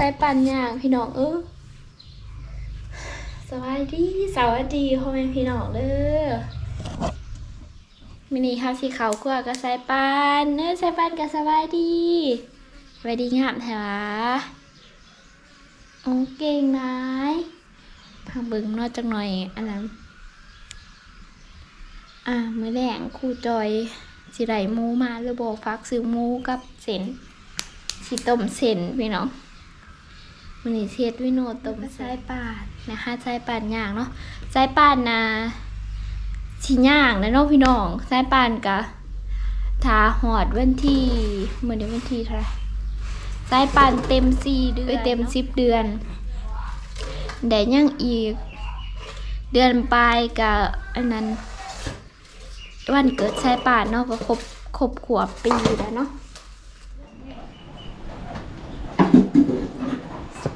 ฮัดฮัดใจปั่นอย่างพี่น้องเออสวัสดีสวัสดีพ่อแม่พี่น้องเด้อมินิครับสีขาวกว่าก็ใส่ปันเนื้อใส่ปันก็สบายดีสบายดีงามแถวะโอเก่งนายพังบิ่งนอกจากหน่อยอันนั้นอะมือแรงครูจอยสิไหลหมูมาหรือบอกฟักซื้อหมูกับเส้นสิต้มเส้นพี่น้อง มันนี่เช็ดวิโนดต้มสายป่านนะคะสายป่านย่างเนาะสายป่านนะสิย่างนะเนาะพี่น้องสายป่านกะทาหอดวันที่เมื่อเดือนวันที่เท่าไหร่สายป่านเต็มสี่เดือนเอ้ยเต็มสิบเดือนแดดย่างอีก เดือนปลายกับอันนั้น วันเกิดสายป่านเนาะก็ครบครบขวบปีแล้วเนาะ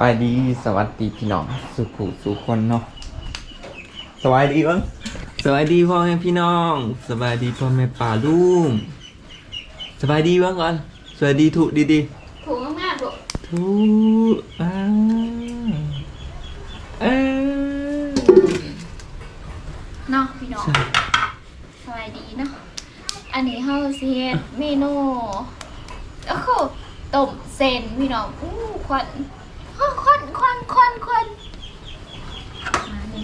บายดีสวัสดีพี่น้องสุขุสุคนเนาะสบายดีบ้างสบายดีพ่อแม่พี่น้อง สบายดีพ่อแม่ป่าลุงสบายดีบ้างก่อนสวัสดีถูกดีดีถูกมากๆลูกๆถูกอ่าเออเนาะพี่น้องสบายดีเนาะอันนี้เฮาสิเฮ็ดเมนูก็คือต้มเส้นพี่น้องอู้ควันอ้อควันควันควันควันมานี่เนาะ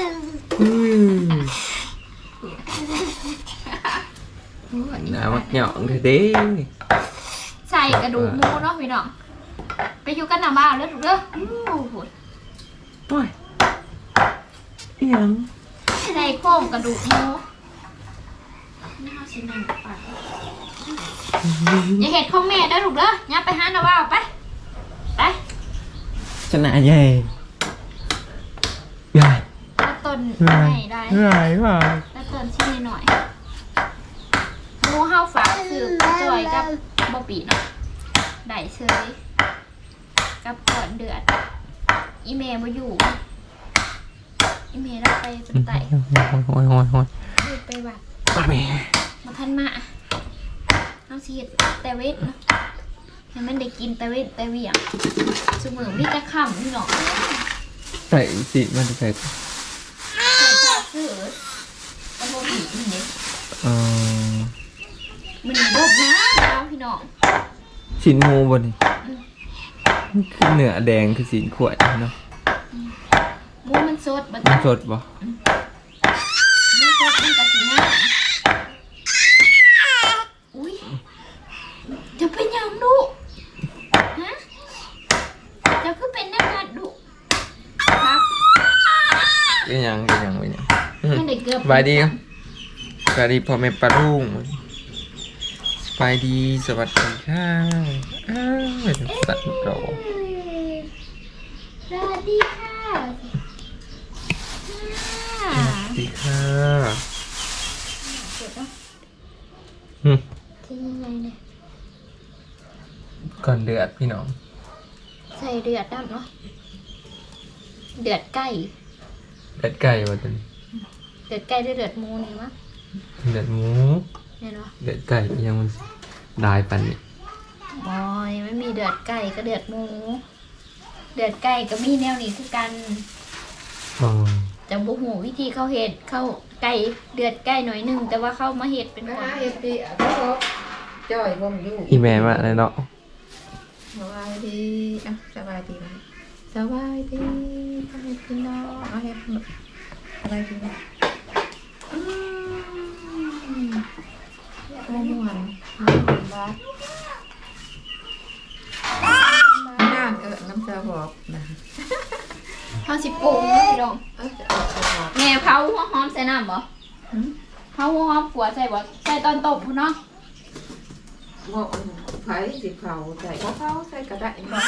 นาหมักเหี่ยวเด้ใส่กระดูกหมูเนาะพี่น้องไปอยู่กันหน้าบ้านแล้วถูกเด้ออู้หูโอ้ยเอียงใส่โครงกระดูกหมูน่าสินั่งไปอย่าเห็ดของแม่ได้ถูกเด้อยับไปหาหน้าบ้านไปไปชนะใหญ่ใหญ่ แล้วต้นใหญ่ไหนได้ใหญ่ว่ะแล้วเติมชิ้นหน่อยหมูเฮาฝากคือจอยกับบอบบี้เนาะได้เชยกับก่อนเดือด อีเมลมาอยู่ อีเมลเราไปจนไต่โอ้ยโอ้ยโอ้ยดูไปวัดมาแม่มาทันมาเอาชีดแต่เวทเนาะให้มันได้กินแต่เวทแต่เวียงสมือพี่จะขำพี่น้องใส่สิมันจะใส่ ใส่ซาซื้อกับบอบบี้นี่เนี่ย เออมันดบนะแล้วพี่น้องชิ้นหมูบนนี่คือเนื้อแดงคือสีขวดเนาะหมูมันสดบัดมันนี้สดปะหมูสดมันกะสิง่ายอุ้ยจะเป็นหยังดุฮะจะคือเป็นนักงานดุครับเป็นหยังเป็นหยังเป็นหยังอืมให้ได้เกือบ สบายดีครับ สวัสดีพ่อแม่ปลาลุงสบายดีสวัสดีค่ะอ้าวสัตว์โตสวัสดีค่ะค่ะสวัสดีค่ะเดี๋ยวนะอืมทิ้งยังไงเนี่ยก่อนเดือดพี่น้อง ใส่เดือดน้ำเนาะเดือดไก่เดือดไก่มาจนเดือดไก่หรือเดือดหมูนี่วะ เดือดหมูเนี่ยเนาะเดือดไก่ยังมันได้ปันนี่บอยไม่มีเดือดไก่ก็เดือดหมู เดือดไก่ก็มีแนวนี้คือกันอ๋อจังบุหูวิธีเขาเห็ดเข้าไก่เดือดไก่หน่อยหนึงแต่ว่าเข้ามาเห็ดเป็นไปคนหาเฮ็ดดีอะเขาบอกจ่อยบ่มอยู่อีแม่มาเลยเนาะสบายดีอะสบายดีไหมสบายดีไปพี่น้องเอาเฮ็ดสบายดีไหมอืม ม่วนม่วนบ่ย่างเออน้ำจะบอกนะเขาสิปรุงเนาะพี่น้องเออจะเอาไปบอกแม่เผาหัวหอมใส่น้ำบ่หืมเผาหัวหอมขัวใส่บ่ใส่ตอนตบพุ่นเนาะบอกไผ่สิเผาใส่ว่าเผาใส่กระดาษบอก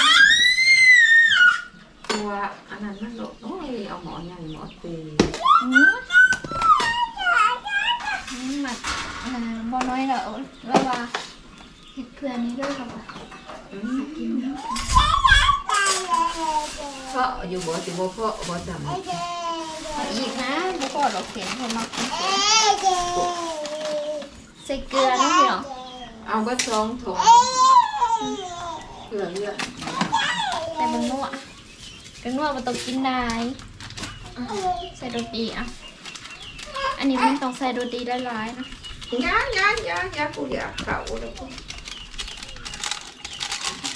ตัวอันนั้นมันโดดโอ้ยเอาหมอใหญ่หมอตีอืมอืมหมักอ่า บ่น้อยแล้วว่าว่าเฮ็ดเพื่อนนี้ด้วยค่ะบ่อืมเพราะอยู่บ่สิบ่เพราะบ่จำเอาอีกนะบ่พอดอกเสียงเพิ่นมักกินเสียงใส่เกลือเนาะพี่น้องเอาก็สองถุงเกลือเลือดใส่เบิ่งนัวเป็นนัวมันต้องกินได้อะใส่โรตีอะ อันนี้มันต้องใส่โรตีหลายๆเนาะยายายายากูอยากเข่าแล้วกู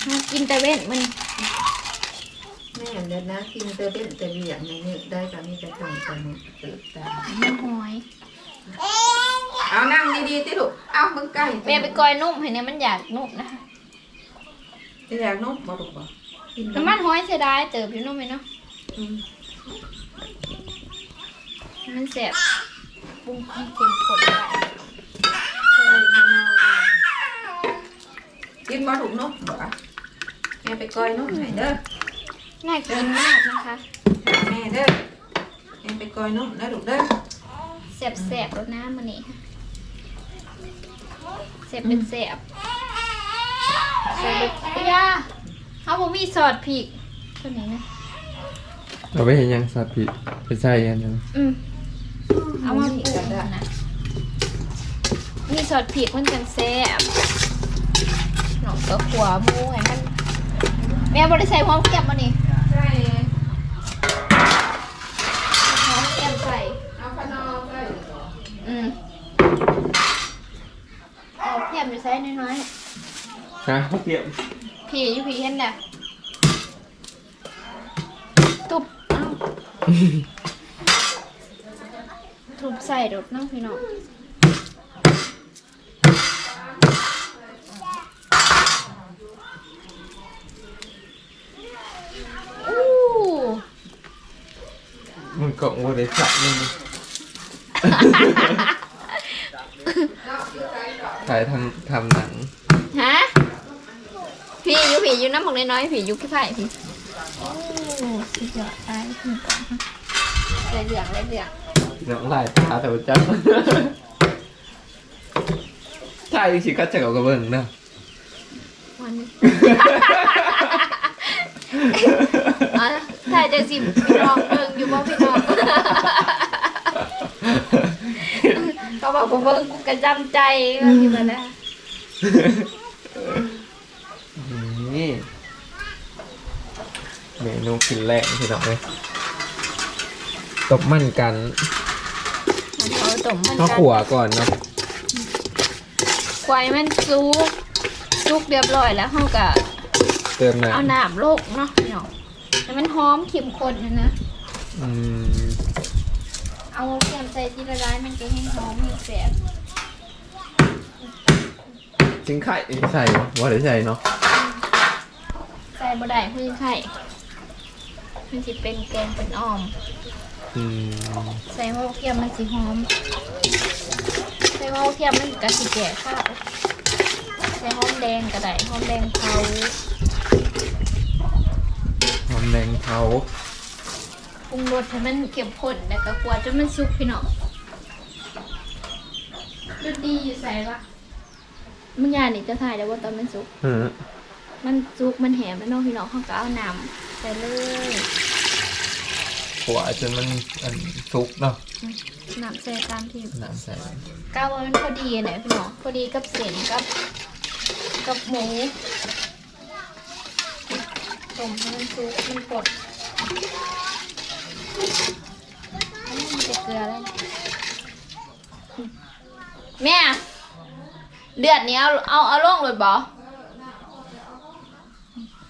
มากินแต่เว้นมันแม่เดี๋ยวนะกินแต่เป็นแต่เหลี่ยงในนี่ได้ก็มีแต่ทำกันตื่นตามันหอย เอานั่งดีๆติลูกเอามึงใกล้แม่ไปกอยนุ่มให้เนี่ยมันอยากนุ่มนะคะอยากนุ่มบ่ลูกบ่กิน้ำมันหอยเสียดายเติบอยู่นุ่มไหมเนาะอืมมันแสบปรุงให้เค็มข้นได้ กินบ่ถูกนุ่มบ่อะแม่ไปก้อยนุ่มให้เด้อน่ากินมากนะคะหาแม่เด้อแม่ไปก้อยนุ่มนะลูกเด้อแสบแสบๆรสน้ำมันนี่ค่ะแสบเป็นแสบแสบเป็นเอ้ยาเขาบอกมีซอสพริกตัวนี้นะเราไปเห็นยังสัตว์ผิดไปใส่อันนั้นอืมเอามาปรุงนะมีซอสพริกมันจังแซ่บห นองก็ขัวหมูให้มัน แม่บริใส่หอมแก้มมานี่ใช่หอมแก้มใส่เอาขนมได้อืมเอาแก้มไปใส่น้อยฮะเตรียมๆผีอยู่ผีเห็นน่ะตุบเอ้าทุบใส่รถน้องพี่น้องอู้ มันก็โมเดลสัตว์นึงถ่ายทำทำหนัง ฮะผีอยู่ผีอยู่น้ำหมกน้อยๆผีอยู่ขี้ไผ่ผีโอ้สุดยอดตายผีก่อนเลยเหลืองเลยเหลืองน้องลายตาแต่ว่าจังถ่ายสิก็จะเอากระเบื้องเนาะวันนี้อะถ่ายจากสิพี่น้องเบิ่งอยู่บ่พี่น้องก็บอกว่าเบิ่งกูกระจำใจก็อยู่แล้วนะนี่เมนูกินแรกพี่น้องเลยตบมันกันมันเขาต้มมันข้าวขัวก่อนเนาะควายมันซุกซุกเรียบร้อยแล้วเฮาก็เติมน้เอาน้ำโลกเนาะพี่น้อง แต่มันหอมเข้มข้นนะนะำอืมเอาแกมใส่ทีละร้ายมันจะให้หอมให้แซ่บจิ้งไข่ใส่ว่าได้ใส่เนาะใส่บ่ได้เพื่อไข่มันสิเป็นแกงเป็นอ้อม อืมใส่หัวเทียมมันสิหอม ใส่หัวเทียมมันก็สิแก่ข้าวใส่หอมแดงก็ได้หอมแดงเผา หอมแดงเผาปรุงรสให้มันเข้มข้นแล้วก็กลัวจนมันสุกพี่น้องรสดีอยู่ใส่ปะมึงยานี่จะถ่ายได้ว่าตอนมันสุกเออมันสุกมันแหมแล้วเน้องพี่น้องเขาก็เอาน้ำใส่เลยขัวจนมันอันซุกเนาะน้ำใส่ตามที่น้ำใส่ก้าวว่ามันพอดีเนี่ยพี่น้องพอดีกับเส้นกับ กับหมู ต้มให้มันสุกมันกดอันนี้มันจะเกลือแล้วแม่ เดือดนี้เอาเอาเอาลงเลยบ่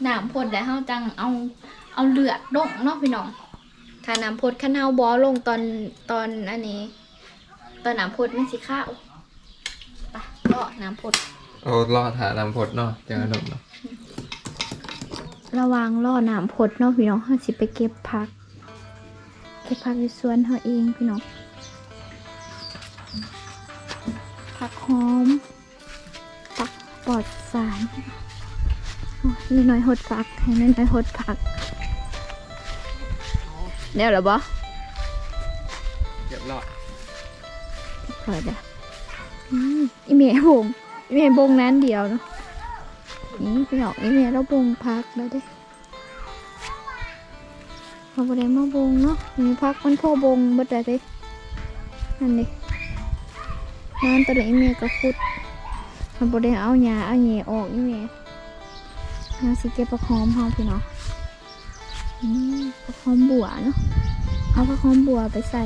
น้ำพดได้เฮาจังเอาเอาเลือดลงเนาะพี่น้องถ้าน้ำพดคันเฮาบ่ลงตอนตอนอันนี้ ตอนน้ำพดไมันสิข้าวไปก็น้ำพดเอารอดหาลำพดเนาะจังขนมเนาะ ระหวังล่อน้ำพดเนาะพี่น้องเฮาสิไปเก็บผัก เก็บผักอยู่สวนเฮาเองพี่น้องผักหอมผักปลอดสารโอ้ยน้อยๆหดผักให้น้อยๆหดผักเดี๋ยวเหรอบ่เรียบร้อยเปิดอะอืมอีเมย์บงอีเมย์บงนั้นเดียวเนาะ นี่พี่น้องอีเมย์เราบงพักแล้วเด้เราบ่ได้มาบงเนาะมีพักมันพ่อบงบดแล้เด้นั่นดิน้ำตัวเด็กอีเมย์ก็ขุดมันบ่ได้เอาหญ้าเอาเหยออกอีเมย์หาสิเก็บผักหอมเฮาพี่น้องอืมผักหอมบัวเนาะเอาผักหอมบัวไปใส่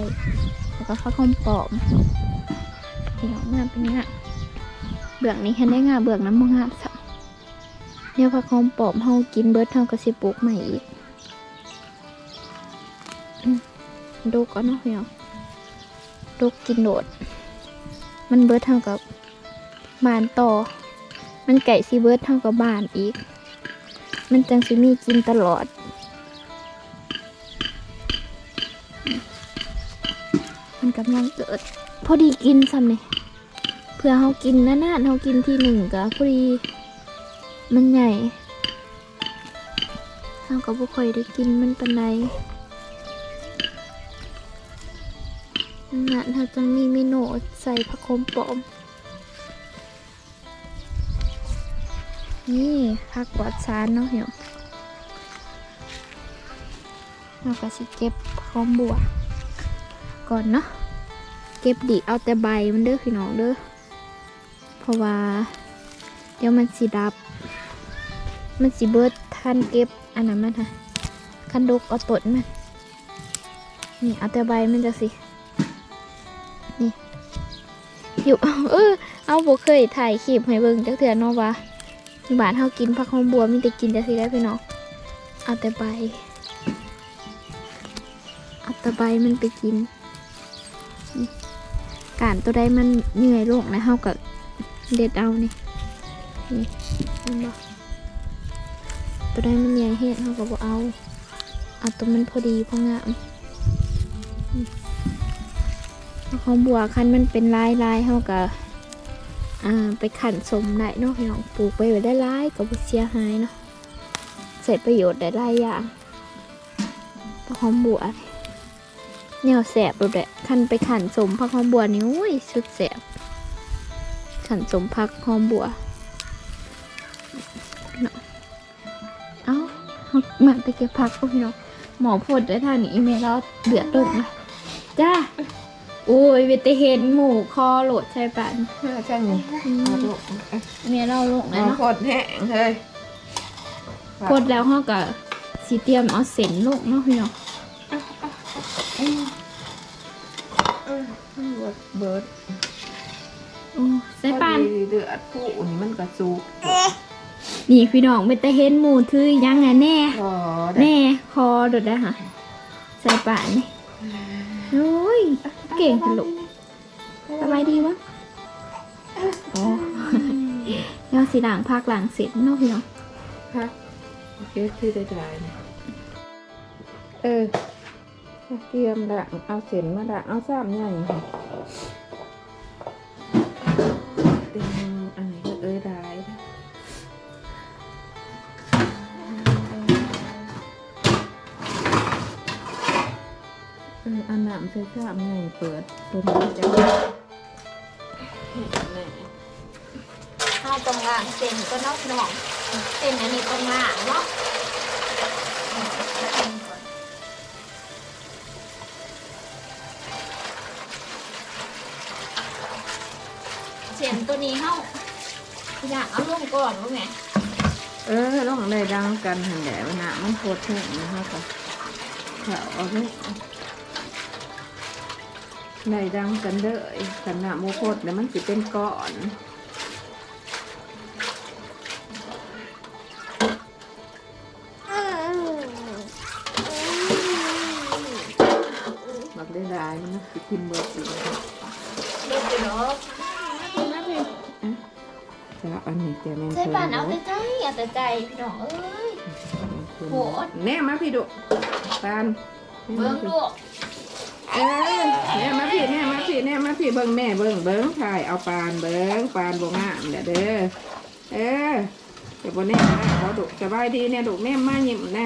แล้วก็ผักหอมปอมพี่น้องงามเป็นงามเบือกนี้เห็นได้งามเบือกน้ำมังาสัก เดี๋ยผักหอมปอมเฮากินเบิร์ดเฮาก็สิปลูกใหม่อีกดกก็เนาะพี่น้องดกกินโดด มันเบิร์ดเท่ากับบานต่อ มันไก่สิเบิร์ดเท่ากับบานอีก มันจังสิมีกินตลอด มันกำลังเกิด พอดีกินซ้ำเนี่ยเพื่อเขากินนะนะเขากินที่หนึ่งก็พอดี มันใหญ่เขาก็บ่ค่อยได้กินมันปานใดนั่นเขาจังมีเมนูใส่ผักโขมปลอม นี่ผักปลอดสารเนาะเหี่ยวเราก็สิเก็บผักโขมบัวก่อนเนาะ เก็บดีเอาแต่ใบมันเด้อพี่น้องเด้อ เพราะว่า เดี๋ยวมันสีดับ มันสีเบิดทันเก็บอันนั้นมันค่ะคันดกเอาตดมันนี่เอาแต่ใบมันจะสิ นี่ อยู่ เออ เอาบ่เคยถ่ายคลิปให้เบิ่งจักเถื่อเนาะว่าบ้านเฮากินผักหอมบัวมีแต่กินจังซี่ได้พี่น้องเอาแต่ใบเอาแต่ใบมันไปกิน การตัวใดมันเหนื่อยลงนะเฮากับเด็ดเอานี่นี่เห็นบ่ ตัวใดมันใหญ่เฮ็ดเฮาก็บ่เอาเอาตัวมันพอดีพองามอืมเอาของบัวคันมันเป็นลายลายเฮาก็อ่าไปขันสมได้เนาะพี่น้องปลูกไปไว้ได้หลายก็บเสียหายเนาะใส่ประโยชน์ได้หลายอย่างหอมบัวแนวแสบดูแหละคันไปขันสมพักหอมบัวนี่โอ้ยสุดแสบขันสมพักหอมบัว มาไปเก็บผักก็พี่น้องหมอพูดได้ท่านี้เมลเราเดือดดุนะจ้าโอ้ยเวทเห็นหมูคอโหลดใช่ปะเออจังนี่เอาลูกเอาเมียเราลงแล้วเอาเนาะโคตรแห้งเลยกดแล้วเขาก็สีเตรียมเอาเส้นลงเนาะพี่น้องเบิร์ดโอ้ใส่ปานพอดีเดือดผู้นี่มันก็สุก นี่พี่น้องไม่แต่เห็นหมูถือยังไงแน่พอได้แน่คอโดดได้ค่ะ ใส่ป่านนี่โอ้ย เก่งทะลุสบายดีวะโอ้ยอดสีหลังภาคหลังเสร็จเนอกพี่น้องพักโอเคที่ได้ได้นะเออเตรียมละเอาเส้นมาละเอาซ้ำใหญ่ค่ะเตรียมอันนี้ก็เอ้ยได้ อออันน้ำใส่ซ้ำใหญ่เปิดตัวนี้จะแน่ข้าวตรงล่างเส้นก็นอกพี่น้องเส้นอันนี้ตรงล่างเนาะเส้นตัวนี้เข้าอยากเอาลงก่อนรู้ไหมเออลองได้ดังกันหันแหละมันน่ะมันโคตรแห้งนะคะก็แถวเอาลูก ได้ดังกันเด้อขันหน้าโมโคตรเนี่ยมันสิเป็นก้อนบักได้ได้มันสิกินเบอร์สีเด็กเนาะใส่แล้วอันนี้จะแม่นใช้ป่านเอาพิ่แต่ใจเอาแต่ใจพี่น้องเอ้ยโหดแน่มาพี่ดุปานเบิ่งดู เออแน่มาพี่แน่มาพี่แน่มาพี่เบิ่งแม่เบิ่งเบิ่งถ่ายเอาปานเบิ่งปานบ่งามเด้อเด้อเออเดี๋ยวบ่แน่นะขอดุสบายดีเนี่ยดุแม่มายิ้มนะ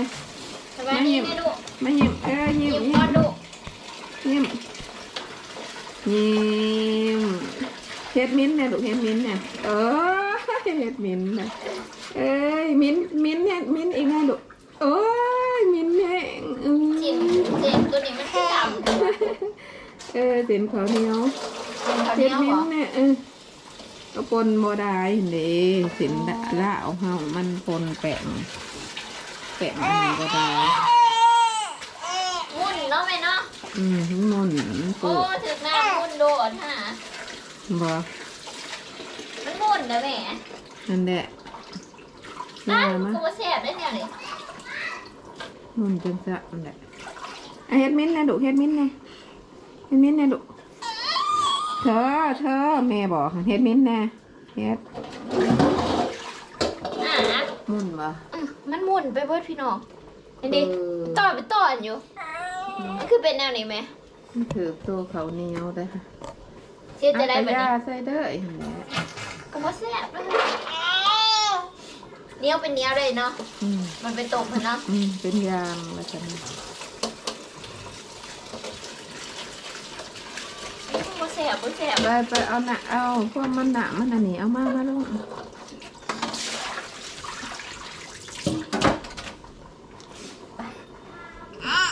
สบายดีแม่ดูมายิ้มเออยิ้มยิ้มยิ้ก่อมนดูยิ้มยิ้มเฮ็ดมิ้นท์เนี่ยดุเฮ็ดมิ้นท์เนี่ยเออเฮ็ดมิ้นท์นะเอ้ยมิ้นท์มิ้นท์เนี่ยมิ้นท์อีกนะดุโอ้ยมิ้นท์แห้ง อืมจิ้มเจนตัวนี้มันคือดำตัวเออเส้นขาวเหนียวเขาเฮ็เนี้ดยมิ้เหรอนท์เนี่ยเออเอาปนบ่ได้นี่สินดาละเอาเฮามันปนแป้งแป้งมันก็ได้มุ่นเนาะแม่เนาะ อืมมันมันโอ้เปิดถึงหน้ามุ่นโดดฮะบ่มันมุ่นนะแม่นั่นแหละอ้านั่วนมากูมาแซ่บได้เนี่ย นี่มันจังซะนั่นแหละอะเฮ็ดมิ้นท์นะดุเฮ็ดมิ้นท์นะเฮ็ดมิ้นท์นะดุเธอเธอแม่บอกเฮ็ดมิ้นท์นะเฮ็ดอะมุ่นบ่อืมมันมุ่นไปเบิดพี่น้องเห็นดิเออต่อไปต่อนอยู่มันคือเป็นแนวนี้ไหมมันถือตัวเขาวเหนียวได้อค่ะเชื่อจะได้แบบเอานี้ยาใส่เด้อไอ้หั่นแหละกูมาแซ่บเลยเนี้ยวเป็นเนี้ยวเลยเนาะ อืมมันเป็นตกมันเนาะ อืมเป็นยางว่าซั่นกูมาแซ่บกูแซ่บไปไปเอาหนะเอาพวกมันหนะมันอันนี้เอามามาลง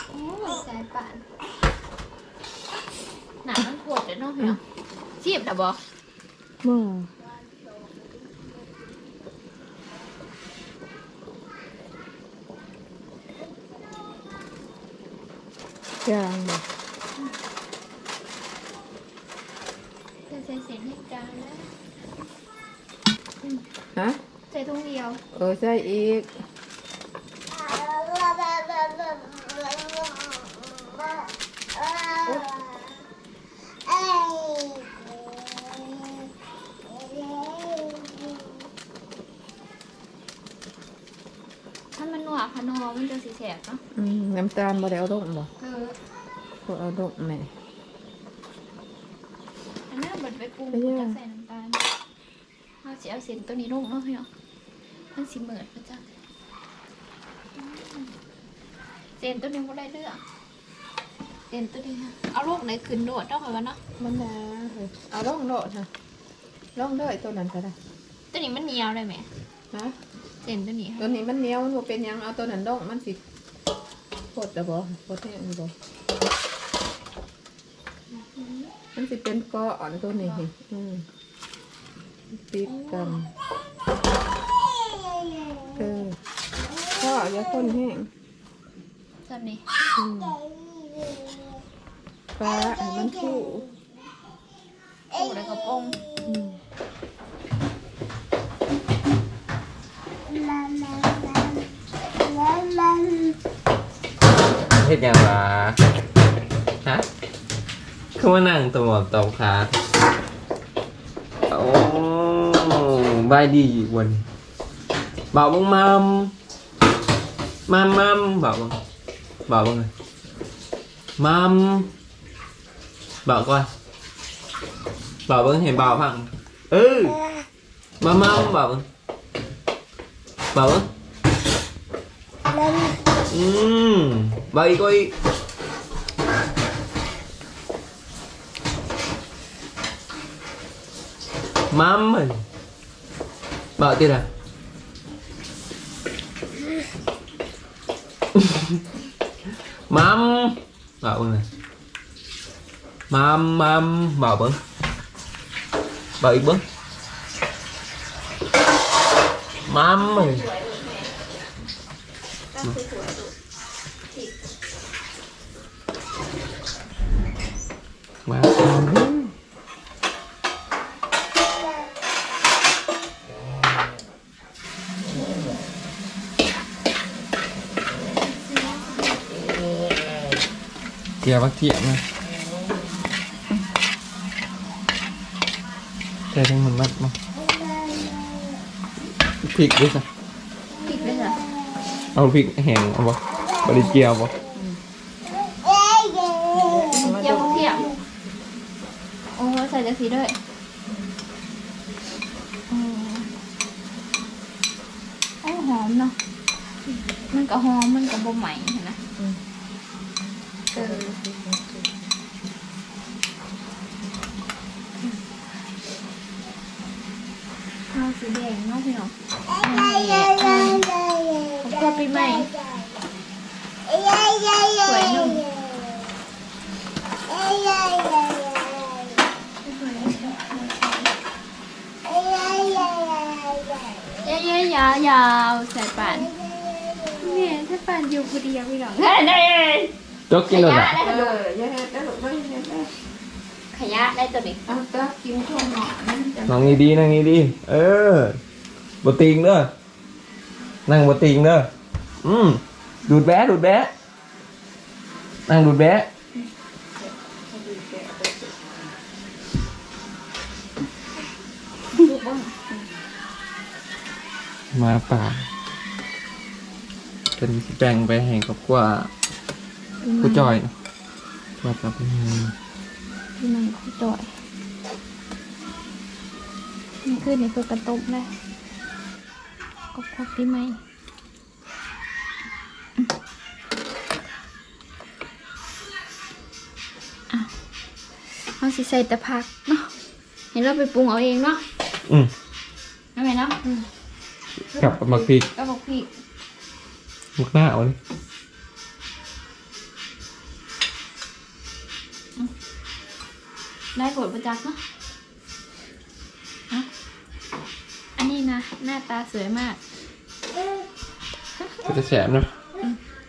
โอ้ยสายป่านหนามันโหดเลยเนาะพี่น้องจีบนะบอบ่ ยางบ่จะใส่เส้นให้จานแล้วฮะใส่ทุ่งเดียว เออใส่อีก ถ้ามันหนวกพะนอมันจะสีแสบเนาะอืมน้ำตาลบ่ได้เอาลงบ่เออพว กเอาลงแม่อันนั้นเหมือนไปปรุงไม่ใช่จะใส่น้ำตาลเอาสิเอาเส้นตัวนี้ลงเนาะพี่น้องมันสีเหมือนพระจ้าเส้นตัวนี้ก็ได้เลือกเส้นตัวนี้ค่ะเอาลูกไหนขึ้นโดดเนาะค่ะวะเนาะมันนะเฮ้ยเอาลงโลดฮะลงเด้อไอ้ตัวนั้นก็ได้ตัวนี้มันเหนียวเลยไหมฮะเส้นตัวนี้ตัวนี้มันเหนียวมันบ่เป็นหยังเอาตัวนั้นลงมันสิ ปดแล้วบ่ปดแห้งบ่มันสิเป็นก้อนตัวนี้นี่อืมติดกันเออก็อย่าคนแห้งตัวนี้อืมปลาให้มันฟูปูแล้วก็ปงอืม เฮ็ดหยังวะฮะคือมานั่งตัวหมอบตอบขาโอ้บายดีวันบอกบังมัมมัมมัมบอกบังบอกบังเลยมัมบอกก่อนบอกบังเห็นบอกพังเออมัมมัมบอกบังบอกบังอืม Vậy coi. Mắm mình Vợ tiền à Mắm. Vợ bưng này. Mắm mắm. Vợ bưng Vợ bưng Mắm mình Mắm เกี่ยววักเทียมนะแต่ทั้งมันมัดมั้งพริกด้วยจ้ะพริกด้วยเหรอเอาพริกแห้งเอาบ่บริเจียวบ่เจียวกระเทียมโอ้ใส่จังสีด้วยอ๋อโอ้หอมเนาะมันก็หอมมันก็บ่ใหม่เห็นไหมเออ ข้าวสีแดงเนาะพี่น้องผมก็ปีใหม่สวยหนึ่งเย้เย้ยาวยาวใส่ป่านเนี่ยถ้าป่านอยู่คนเดียวพี่น้องเฮ้ยได้ จกกินขเลยยะล่ะได้เอตัวออย่าเฮ็ดได้ลูกไม่เฮ็ดได้ขยะได้ตัวนี้เอาตากินช่วงหน่อยนั่นจะนั่งดีๆนั่งดีๆเออบ่ติงเด้อนั่งบ่ติงเด้ออืมดูดแบะดูดแบะนั่งดูดแบะมาป่าเป็นสิแบ่งไปให้กับกว่ากูจอยวัดกับพี่พี่น้องคุจอยนี่คือในตัวกระตุกได้ก็พกที่ไหมอะเอาสิใส่แต่ผักเนาะเห็นเราไปปรุงเอาเองเนาะอืมได้ไหมเนาะอืมกับหมักพริกก็บอกพี่หมักหน้าเอาเลย ได้ผลประจักษ์เนาะอะอันนี้นะ หน้าตาสวยมาก ก็จะแสบเนาะ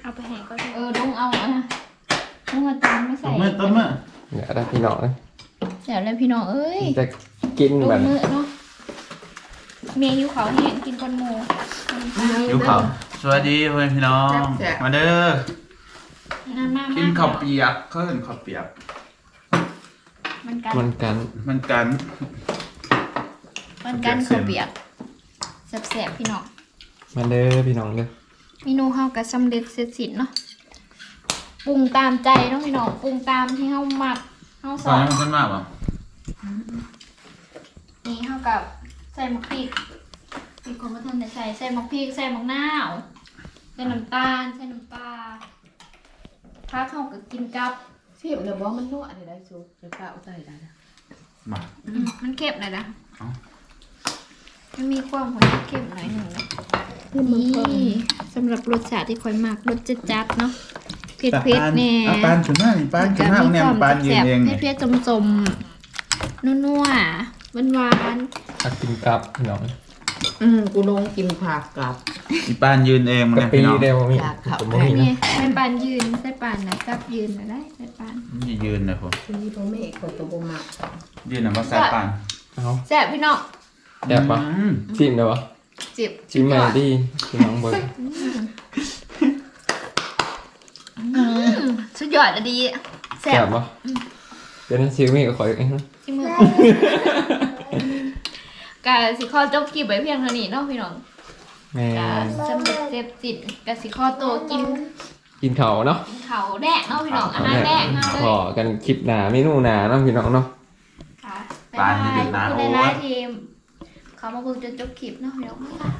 เอาไปแห่ก็ได้เออลุงเอาอะลุงมาตามไม่ใส่ต้นมือต้นมือเดี๋ยวได้พี่น้องเลยเดี๋ยวเลยพี่น้องเอ้ยจะกินลุแบงบมือเนาะเมียหิวเขาวแห้งกินก้นหมูยูเขาสวัสดีเพื่อนพี่น้อง มาเด้อนั่นมากกินข้าวเปียกเขาเห็นข้าวเปียก มันกัน มันกัน มันกันมันกันข้าวเปียกแซ่บๆพี่น้อง มาเด้อพี่น้องเด้อเมนูเฮาก็สำเร็จเสร็จสิ้นเนาะ ปรุงตามใจเนาะพี่น้อง ปรุงตามที่เฮามักเฮาสฟัองนมันขึ้นมากป่ะนี่เท่ากับใส่มะพริกมีคนมาทำแต่ใส่ใส่มะพริกใส่มะนาวใส่น้ำตาลใส่น้ำปลาพักเขาก็กินกับเสียบเลยบ่มันนวดได้สุกจะก้าวใส่ได้นะมาอืมมันเค็มหน่อยนะเอ้า มันมีความหัวเค็มหน่อยหนึ่งนะนี่สำหรับรสชาติที่ค่อยมากรสจัดจัดๆเนาะเผ็ดเผ็ดๆแน่เอาปานขึ้นมานี่ปานขึ้นมาเนี่ยปานยืนเองเผ็เนี่ดยเผ็ดๆจมๆนัวๆหวานหวานๆถ้ากินกับพี่น้อง อืมกูลงกินผักกับอีปานยืนเองกะเนี่ยปีพี่น้องเดียวมีอยากขับผมบ่มีนี่นะใส่ปานยืนใส่ปานนะกับยืนนะได้ใส่ปานนี่ยืนเลยผมทีนี้พ่อแม่คนตัวบ่มักยืนนะว่าสายปานเอาแซ่บพี่น้องแซ่บปะอืมชิมได้ปะจิบชิมใหม่ดิพี่น้องเบิร์อืมสุดยอดอะดีแซ่แซ่บบปะเดี๋ยวนั้นชิมมีกับขอยเองนะที่มือ กาสิข้อจบคลิปไว้เพียงเท่านี้เนาะพี่น้องแม่กาสำเร็จเสร็จสิ้นกาสิข้อโตวกินกินเขาวเนาะกินเขาวแดกเนาะพี่น้องอาหารแดกเนาะเลขอยกันคลิปหนาเมนูหนาเนาะพี่น้องเนาะ ค่ะบ๊ายบายขอบคุณหลายๆทีมเขามาเพิ่งจะจบคลิปเนาะพี่น้องบ๊ายบาย